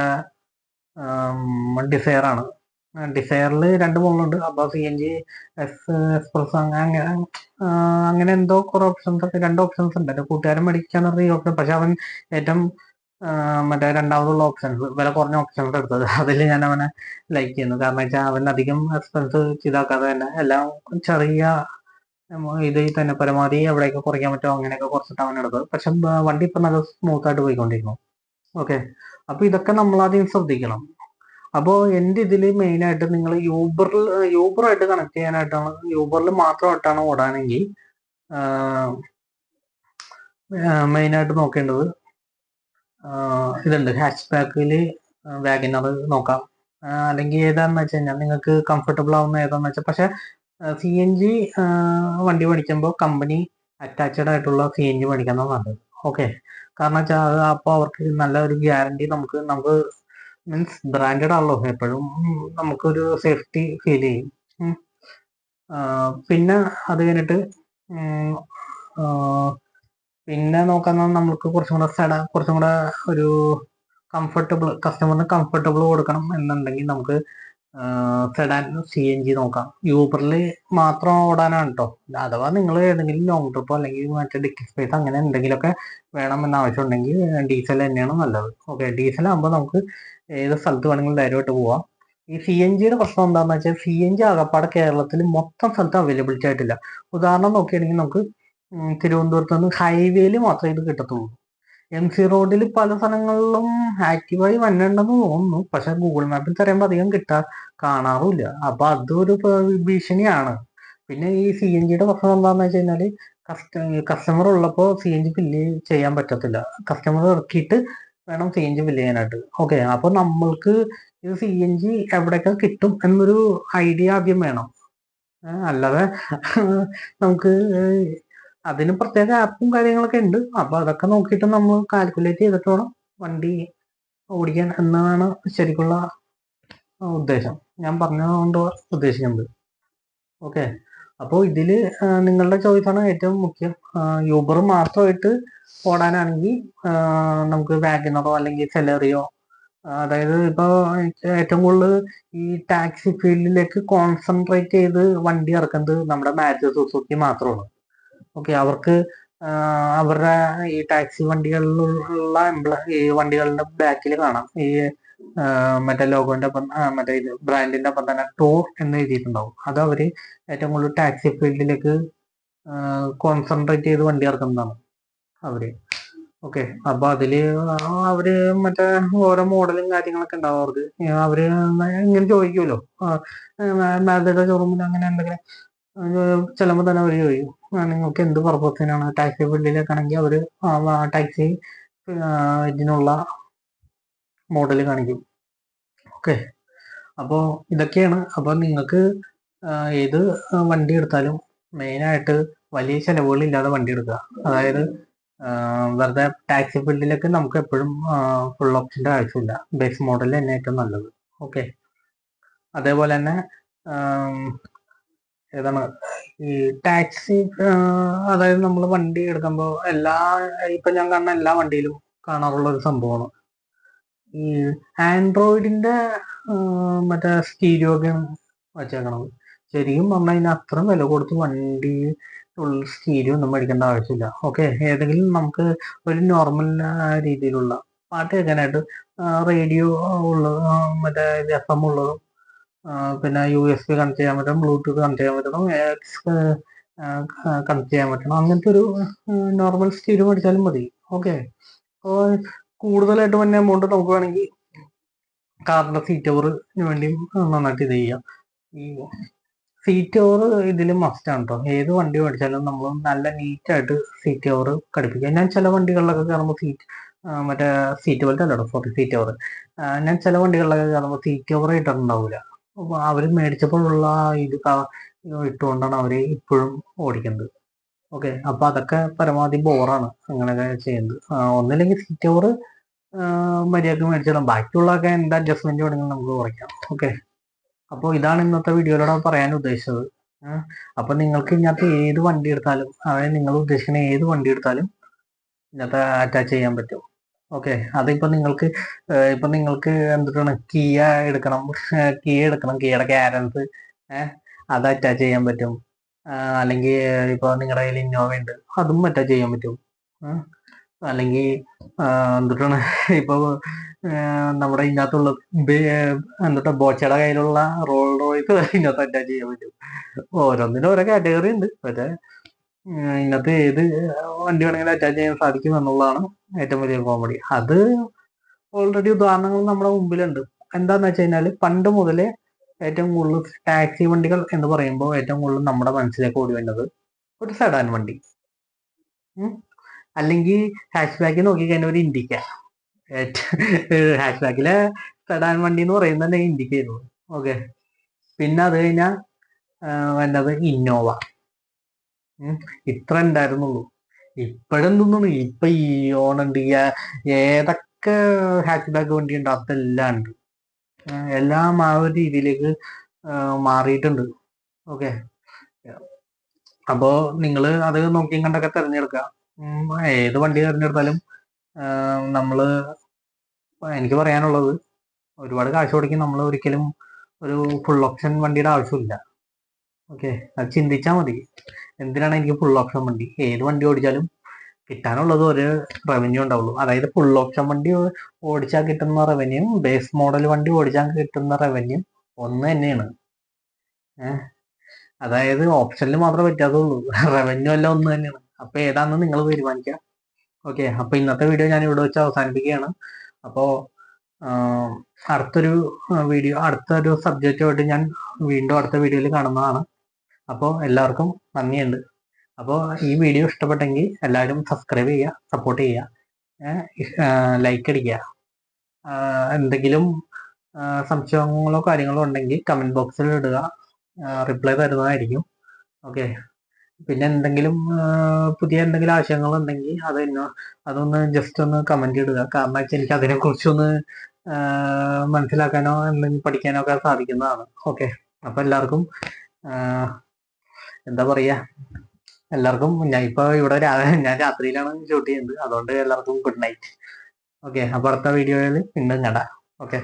ഡിസയർ ആണ്. ഡിസയറിൽ രണ്ട് മോഡലുണ്ട് അപ്പോൾ C N G S express അങ്ങനെ അങ്ങനെ എന്തോ കുറെ ഓപ്ഷൻസ് ഒക്കെ രണ്ട് ഓപ്ഷൻസ് ഉണ്ട്. എന്റെ കൂട്ടുകാരൻ മേടിക്കാന്ന് പറഞ്ഞ ഈ ഓപ്ഷൻ പക്ഷെ അവൻ ഏറ്റവും മറ്റേ രണ്ടാമതുള്ള ഓപ്ഷൻസ് വില കുറഞ്ഞ ഓപ്ഷൻസ് എടുത്തത്. അതിൽ ഞാൻ അവനെ ലൈക്ക് ചെയ്യുന്നു. കാരണം വെച്ചാൽ അവൻ അധികം എക്സ്പെൻസ് ഇതാക്കാതെ തന്നെ എല്ലാം ചെറിയ ഇത് തന്നെ പരമാവധി എവിടെയൊക്കെ കുറയ്ക്കാൻ പറ്റുമോ അങ്ങനെയൊക്കെ കുറച്ചിട്ട് അവൻ എടുത്തത്. പക്ഷെ വണ്ടി ഇപ്പം നല്ല സ്മൂത്ത് ആയിട്ട് പോയിക്കൊണ്ടിരിക്കുന്നു. ഓക്കെ അപ്പൊ ഇതൊക്കെ നമ്മൾ ആദ്യം ശ്രദ്ധിക്കണം. അപ്പോൾ എന്റെ മെയിൻ ആയിട്ട് നിങ്ങൾ യൂബറിൽ യൂബറായിട്ട് കണക്ട് ചെയ്യാനായിട്ടാണ് യൂബറിൽ മാത്രമായിട്ടാണ് ഓടാനെങ്കിൽ മെയിനായിട്ട് നോക്കേണ്ടത് ഇതുണ്ട് ഹാച്ച് ബാക്കിൽ വാഗനർ നോക്കാം. അല്ലെങ്കിൽ ഏതാന്ന് വെച്ച് കഴിഞ്ഞാൽ നിങ്ങൾക്ക് കംഫർട്ടബിൾ ആവുന്ന ഏതാന്ന് വെച്ചാൽ പക്ഷെ സി എൻ ജി വണ്ടി മേടിക്കുമ്പോൾ കമ്പനി അറ്റാച്ച്ഡ് ആയിട്ടുള്ള സി എൻ ജി മേടിക്കുന്നതാണ് നല്ലത്. ഓക്കെ കാരണം വെച്ചാൽ അപ്പോൾ അവർക്ക് നല്ല ഒരു ഗ്യാരണ്ടി നമുക്ക് നമുക്ക് മീൻസ് ബ്രാൻഡഡ് ആണല്ലോ. എപ്പോഴും നമുക്കൊരു സേഫ്റ്റി ഫീൽ ചെയ്യും. പിന്നെ അത് കഴിഞ്ഞിട്ട് പിന്നെ നോക്കാൻ നമുക്ക് കുറച്ചും കൂടെ സെഡ കുറച്ചും കൂടെ ഒരു കംഫർട്ടബിൾ കസ്റ്റമറിന് കംഫർട്ടബിൾ കൊടുക്കണം എന്നുണ്ടെങ്കിൽ നമുക്ക് സെഡാൻ സി എൻ ജി നോക്കാം. യൂബറിൽ മാത്രം ഓടാനാണ് കേട്ടോ അഥവാ നിങ്ങൾ ഏതെങ്കിലും ലോങ് ട്രിപ്പോ അല്ലെങ്കിൽ മറ്റേ ഡിക്കി സ്പേസ് അങ്ങനെ എന്തെങ്കിലുമൊക്കെ വേണമെന്ന് ആവശ്യമുണ്ടെങ്കിൽ ഡീസൽ തന്നെയാണ് നല്ലത്. ഓക്കെ ഡീസൽ ആകുമ്പോൾ നമുക്ക് ഏത് സ്ഥലത്ത് വേണമെങ്കിലും ധൈര്യമായിട്ട് പോവാം. ഈ സി എൻ ജിയുടെ പ്രശ്നം എന്താണെന്ന് വെച്ചാൽ സി എൻ ജി ആകപ്പാടെ കേരളത്തിൽ മൊത്തം സ്ഥലത്ത് അവൈലബിലിറ്റി ആയിട്ടില്ല. ഉദാഹരണം നോക്കിയാണെങ്കിൽ നമുക്ക് തിരുവനന്തപുരത്ത് നിന്ന് ഹൈവേയിൽ മാത്രമേ ഇത് കിട്ടത്തുള്ളൂ. എം സി റോഡിൽ പല സ്ഥലങ്ങളിലും ആക്റ്റീവായി വന്നിട്ടുണ്ടെന്ന് തോന്നുന്നു. പക്ഷെ ഗൂഗിൾ മാപ്പിൽ തരുമ്പോൾ അധികം കിട്ടാ കാണാറുമില്ല. അപ്പൊ അതൊരു ഭീഷണിയാണ്. പിന്നെ ഈ സി എൻ ജിയുടെ പ്രശ്നം എന്താണെന്ന് വെച്ച് കഴിഞ്ഞാൽ കസ്റ്റമർ ഉള്ളപ്പോൾ സി എൻ ജി ഫില്ല് ചെയ്യാൻ പറ്റത്തില്ല. കസ്റ്റമർ ഇറക്കിയിട്ട് വേണം സി എൻ ജി ഫില്ല് ചെയ്യാനായിട്ട്. ഓക്കെ അപ്പൊ നമ്മൾക്ക് ഇത് സി എൻ ജി എവിടെയൊക്കെ കിട്ടും എന്നൊരു ഐഡിയ ആദ്യം വേണം. അല്ലാതെ നമുക്ക് അതിന് പ്രത്യേക ആപ്പും കാര്യങ്ങളൊക്കെ ഉണ്ട്. അപ്പൊ അതൊക്കെ നോക്കിയിട്ട് നമ്മൾ കാൽക്കുലേറ്റ് ചെയ്തിട്ട് വേണം വണ്ടി ഓടിക്കാൻ എന്നാണ് ശരിക്കുള്ള ഉദ്ദേശം. ഞാൻ പറഞ്ഞതുകൊണ്ട് ഉദ്ദേശിക്കുന്നത്. ഓക്കെ അപ്പോൾ ഇതിൽ നിങ്ങളുടെ ചോയ്സാണ് ഏറ്റവും മുഖ്യം. യൂബർ മാത്രമായിട്ട് ഓടാനാണെങ്കിൽ നമുക്ക് വാഗനറോ അല്ലെങ്കിൽ സെലറിയോ അതായത് ഇപ്പോൾ ഏറ്റവും കൂടുതൽ ഈ ടാക്സി ഫീൽഡിലേക്ക് കോൺസെൻട്രേറ്റ് ചെയ്ത് വണ്ടി ഇറക്കുന്നത് നമ്മുടെ മാരുതി സുസുക്കി മാത്രമാണ്. ഓക്കെ അവർക്ക് അവരുടെ ഈ ടാക്സി വണ്ടികളിലുള്ള എംപ്ല ഈ വണ്ടികളുടെ ബാക്കിൽ കാണാം. ഈ മറ്റേ ലോഗോന്റെ ഒപ്പം മറ്റേ ഇത് ബ്രാൻഡിന്റെ ഒപ്പം തന്നെ ടോർ എന്ന് എഴുതിയിട്ടുണ്ടാവും. അത് അവർ ഏറ്റവും കൂടുതൽ ടാക്സി ഫീൽഡിലേക്ക് കോൺസെൻട്രേറ്റ് ചെയ്ത് വണ്ടി ഇറക്കുന്നതാണ്. അവർ. ഓക്കെ. അപ്പൊ അതിൽ അവർ മറ്റേ ഓരോ മോഡലും കാര്യങ്ങളൊക്കെ ഉണ്ടാവും അവർക്ക്. അവർ ഇങ്ങനെ ചോദിക്കുമല്ലോ മാതയുടെ ഷോറൂമിൽ അങ്ങനെ എന്തെങ്കിലും ചിലപ്പോ തന്നെ അവർ ചോദിക്കും. നിങ്ങൾക്ക് എന്ത് പർപ്പസിനാണ് ടാക്സി ഫീൽഡിലേക്കാണെങ്കിൽ അവർ ടാക്സി ഇതിനുള്ള മോഡൽ കാണിക്കും. ഓക്കെ. അപ്പോൾ ഇതൊക്കെയാണ്. അപ്പോൾ നിങ്ങൾക്ക് ഏത് വണ്ടി എടുത്താലും മെയിനായിട്ട് വലിയ ചെലവുകളില്ലാതെ വണ്ടി എടുക്കുക. അതായത് വെറുതെ ടാക്സി ഫീൽഡിലേക്ക് നമുക്ക് എപ്പോഴും ഫുൾ ഓപ്ഷന്റെ ആവശ്യമില്ല. ബേസ് മോഡൽ തന്നെ ഏറ്റവും നല്ലത്. ഓക്കെ അതേപോലെ തന്നെ ഏതാണ് ഈ ടാക്സി അതായത് നമ്മൾ വണ്ടി എടുക്കുമ്പോൾ എല്ലാ ഇപ്പം ഞാൻ കാണുന്ന എല്ലാ വണ്ടിയിലും കാണാറുള്ള ഒരു സംഭവമാണ്. ഈ ആൻഡ്രോയിഡിന്റെ മറ്റേ സ്റ്റീരിയോ ഒക്കെ വച്ചേക്കണത്. ശരിക്കും പറഞ്ഞു കഴിഞ്ഞാൽ അത്രയും വില കൊടുത്ത് വണ്ടി ഉള്ള സ്റ്റീരിയോ ഒന്നും മേടിക്കേണ്ട ആവശ്യമില്ല. ഓക്കെ ഏതെങ്കിലും നമുക്ക് ഒരു നോർമൽ രീതിയിലുള്ള പാട്ട് കേൾക്കാനായിട്ട് റേഡിയോ ഉള്ളത് ആ, മറ്റേ എഫ് എം ഉള്ളതും പിന്നെ യു എസ് ബി കണക്ട് ചെയ്യാൻ പറ്റണം ബ്ലൂടൂത്ത് കണക്ട് ചെയ്യാൻ പറ്റണം എക്സ് കണക്ട് ചെയ്യാൻ പറ്റണം. അങ്ങനത്തെ ഒരു നോർമൽ സ്റ്റീരിയോ മേടിച്ചാലും മതി. ഓക്കെ അപ്പോൾ കൂടുതലായിട്ട് തന്നെ എമൗണ്ട് നമുക്ക് വേണമെങ്കിൽ കാറിന്റെ സീറ്റ് ഓവറിന് വേണ്ടിയും നന്നായിട്ട് ഇത് ചെയ്യാം. ഈ സീറ്റ് ഓവർ ഇതിൽ മസ്റ്റ് ആണ് കേട്ടോ ഏത് വണ്ടി മേടിച്ചാലും നമ്മൾ നല്ല നീറ്റ് ആയിട്ട് സീറ്റ് ഓവർ ഘടിപ്പിക്കുക ഞാൻ ചില വണ്ടികളിലൊക്കെ കയറുമ്പോൾ സീറ്റ് മറ്റേ സീറ്റ് ബെൽറ്റ് അല്ലോ സോറി സീറ്റ് ഓവർ ഞാൻ ചില വണ്ടികളിലൊക്കെ കയറുമ്പോൾ സീറ്റ് ഓവർ ഇട്ടിട്ടുണ്ടാവില്ല അവർ മേടിച്ചപ്പോഴുള്ള ഇത് ഇട്ടുകൊണ്ടാണ് അവർ ഇപ്പോഴും ഓടിക്കുന്നത്. ഓക്കെ അപ്പൊ അതൊക്കെ പരമാവധി ബോറാണ് അങ്ങനെയൊക്കെ ചെയ്യുന്നത്. ഒന്നില്ലെങ്കിൽ സീറ്റ് ഓവർ മര്യാദയ്ക്ക് മേടിച്ചിടാം ബാക്കിയുള്ളതൊക്കെ എന്താ അഡ്ജസ്റ്റ്മെന്റ് വേണമെങ്കിലും നമുക്ക് കുറയ്ക്കാം. ഓക്കെ. അപ്പോൾ ഇതാണ് ഇന്നത്തെ വീഡിയോയിലൂടെ പറയാൻ ഉദ്ദേശിച്ചത്. അപ്പോൾ അപ്പൊ നിങ്ങൾക്ക് ഇതിനകത്ത് ഏത് വണ്ടി എടുത്താലും അതായത് നിങ്ങൾ ഉദ്ദേശിക്കുന്ന ഏത് വണ്ടി എടുത്താലും ഇതിനകത്ത് അറ്റാച്ച് ചെയ്യാൻ പറ്റും. ഓക്കെ അതിപ്പോൾ നിങ്ങൾക്ക് ഇപ്പം നിങ്ങൾക്ക് എന്തിട്ടാണ് കിയ എടുക്കണം കിയ എടുക്കണം കിയയുടെ ക്യാരൻസ് അത് അറ്റാച്ച് ചെയ്യാൻ പറ്റും. അല്ലെങ്കിൽ ഇപ്പോൾ നിങ്ങളുടെ കയ്യിൽ ഇന്നോവ ഉണ്ട് അതും അറ്റാച്ച് ചെയ്യാൻ പറ്റും. അല്ലെങ്കിൽ എന്തിട്ടാണ് ഇപ്പൊ ആഹ് നമ്മുടെ ഇതിനകത്തുള്ള എന്നിട്ട് ബോച്ചയുടെ കയ്യിലുള്ള റോൾ റോയ്സ് ഇതിനകത്ത് അറ്റാച്ച് ചെയ്യാൻ പറ്റും. ഓരോന്നിനും ഓരോ കാറ്റഗറി ഉണ്ട്. പക്ഷേ ഇതിനകത്ത് ഏത് വണ്ടി വേണമെങ്കിലും അറ്റാച്ച് ചെയ്യാൻ സാധിക്കും എന്നുള്ളതാണ് ഏറ്റവും വലിയ കോമഡി. അത് ഓൾറെഡി ഉദാഹരണങ്ങൾ നമ്മുടെ മുമ്പിലുണ്ട്. എന്താന്ന് വെച്ച് കഴിഞ്ഞാൽ പണ്ട് മുതലേ ഏറ്റവും കൂടുതൽ ടാക്സി വണ്ടികൾ എന്ന് പറയുമ്പോൾ ഏറ്റവും കൂടുതൽ നമ്മുടെ മനസ്സിലേക്ക് ഓടി വരുന്നത് ഒരു സെഡാൻ വണ്ടി. അല്ലെങ്കിൽ ഹാഷ് ബാക്ക് നോക്കിക്കഴിഞ്ഞാൽ ഒരു ഇൻഡിക്ക ഹാഷ് ബാക്കിലെ സെഡാൻ വണ്ടി എന്ന് പറയുന്നത് തന്നെ ഇൻഡിക്ക ആയിരുന്നു ഓക്കെ. പിന്നെ അത് കഴിഞ്ഞാൽ വന്നത് ഇന്നോവ. ഇത്ര ഉണ്ടായിരുന്നുള്ളൂ ഇപ്പോഴും തോന്നുന്നു. ഇപ്പൊ ഈ ഓണുണ്ട് ഏതൊക്കെ ഹാച്ച് ബാക്ക് വണ്ടി ഉണ്ട് അതെല്ലാം ഉണ്ട്. എല്ലാം ആ ഒരു രീതിയിലേക്ക് മാറിയിട്ടുണ്ട്. ഓക്കെ. അപ്പോ നിങ്ങൾ അത് നോക്കിയും കണ്ടൊക്കെ തിരഞ്ഞെടുക്കുക ഏത് വണ്ടി തിരഞ്ഞെടുത്താലും ആ, നമ്മൾ എനിക്ക് പറയാനുള്ളത് ഒരുപാട് കാശ് കൊടുക്കും നമ്മൾ ഒരിക്കലും ഒരു ഫുൾ ഓപ്ഷൻ വണ്ടിയുടെ ആവശ്യമില്ല. ഓക്കെ അത് ചിന്തിച്ചാൽ മതി. എന്തിനാണ് എനിക്ക് ഫുൾ ഓപ്ഷൻ വണ്ടി? ഏത് വണ്ടി ഓടിച്ചാലും കിട്ടാനുള്ളത് ഒരു റവന്യൂ ഉണ്ടാവുള്ളൂ. അതായത് ഫുൾ ഓപ്ഷൻ വണ്ടി ഓടിച്ചാൽ കിട്ടുന്ന റവന്യൂ ബേസ് മോഡൽ വണ്ടി ഓടിച്ചാൽ കിട്ടുന്ന റവന്യൂ ഒന്ന് തന്നെയാണ്. അതായത് ഓപ്ഷനിൽ മാത്രമേ വ്യത്യാസമുള്ളൂ. റവന്യൂ എല്ലാം ഒന്ന് തന്നെയാണ്. അപ്പൊ ഏതാണെന്ന് നിങ്ങൾ തീരുമാനിക്കുക. ഓക്കെ അപ്പോൾ ഇന്നത്തെ വീഡിയോ ഞാൻ ഇവിടെ വെച്ച് അവസാനിപ്പിക്കുകയാണ്. അപ്പോൾ അടുത്തൊരു വീഡിയോ അടുത്തൊരു സബ്ജക്റ്റുമായിട്ട് ഞാൻ വീണ്ടും അടുത്ത വീഡിയോയിൽ കാണുന്നതാണ്. അപ്പോൾ എല്ലാവർക്കും നന്ദിയുണ്ട്. അപ്പോൾ ഈ വീഡിയോ ഇഷ്ടപ്പെട്ടെങ്കിൽ എല്ലാവരും സബ്സ്ക്രൈബ് ചെയ്യുക സപ്പോർട്ട് ചെയ്യുക. ലൈക്ക് അടിക്കുക. എന്തെങ്കിലും സംശയങ്ങളോ കാര്യങ്ങളോ ഉണ്ടെങ്കിൽ കമന്റ് ബോക്സിൽ ഇടുക. റിപ്ലൈ തരുന്നതായിരിക്കും. ഓക്കെ പിന്നെ എന്തെങ്കിലും പുതിയ എന്തെങ്കിലും ആശയങ്ങൾ ഉണ്ടെങ്കിൽ അത് അതൊന്ന് ജസ്റ്റ് ഒന്ന് കമന്റ് ഇടുക. കാരണം വെച്ചാൽ എനിക്ക് അതിനെ കുറിച്ചൊന്ന് മനസ്സിലാക്കാനോ എന്തെങ്കിലും പഠിക്കാനോ ഒക്കെ സാധിക്കുന്നതാണ്. ഓക്കെ അപ്പൊ എല്ലാവർക്കും എന്താ പറയാ? എല്ലാവർക്കും ഞാൻ ഇപ്പൊ ഇവിടെ ഞാൻ രാത്രിയിലാണ് ഷൂട്ട് ചെയ്യുന്നത്. അതുകൊണ്ട് എല്ലാവർക്കും ഗുഡ് നൈറ്റ് ഓക്കെ അപ്പൊ അടുത്ത വീഡിയോയിൽ വീണ്ടും കണ്ടാ ഓക്കെ